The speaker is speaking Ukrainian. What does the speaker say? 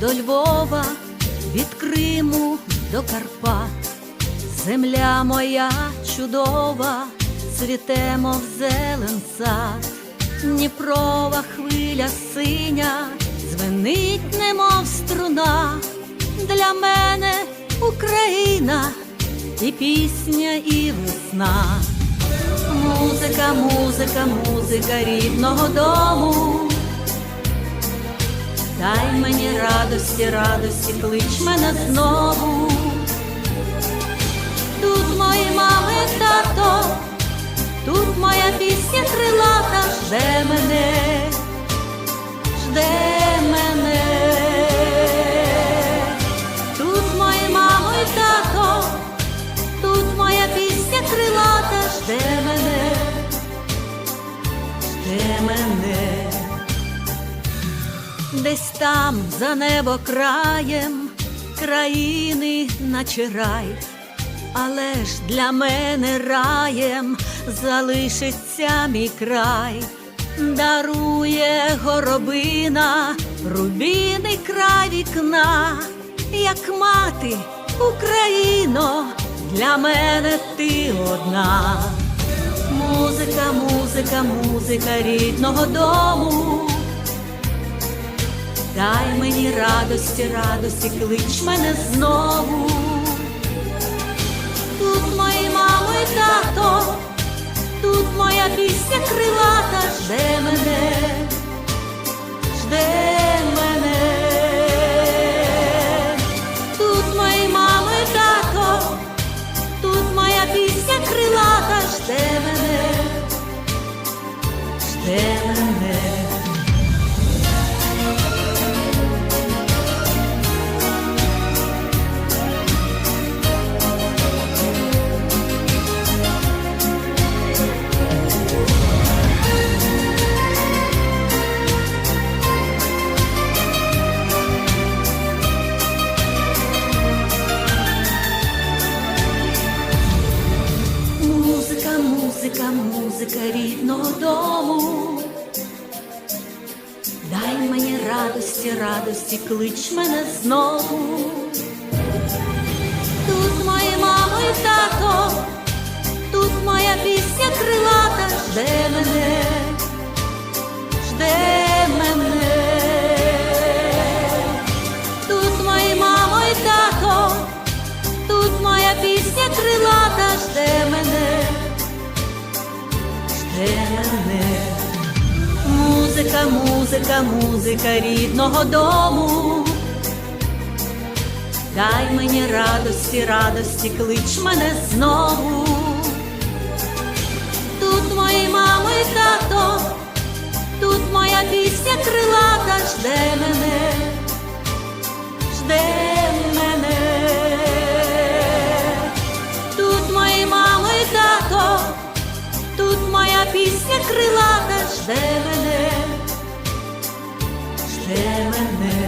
до Львова, від Криму до Карпат, земля моя чудова, цвітемо в зелен сад, Дніпрова хвиля синя, звенить, немов струна, для мене Україна і пісня, і весна. Музика, музика, музика рідного дому. Дай мені радості, радості, клич мене знову. Тут мої мами, тато, тут моя пісня крилата жде мене, жде мене. Тут мої мамо і тато, тут моя пісня крилата жде мене, жде мене. Десь там за небо краєм країни наче рай, але ж для мене раєм залишиться мій край, дарує горобина, рубіний край вікна, як мати Україно, для мене ти одна. Музика, музика, музика рідного дому. Дай мені радості, радості, клич мене знову. Тут мої мамо і тато, тут моя пісня крилата жде мене, Музика, музика, рідного дому. Дай мені радості, радості, клич мене знову. Тут моя мамо і тато, тут моя пісня крилата жде мене, мене. Музика, музика, музика рідного дому. Дай мені радості, радості, клич мене знову. Тут мої мамо і тато, тут моя пісня крилата жде мене, крилата жде мене, жде мене.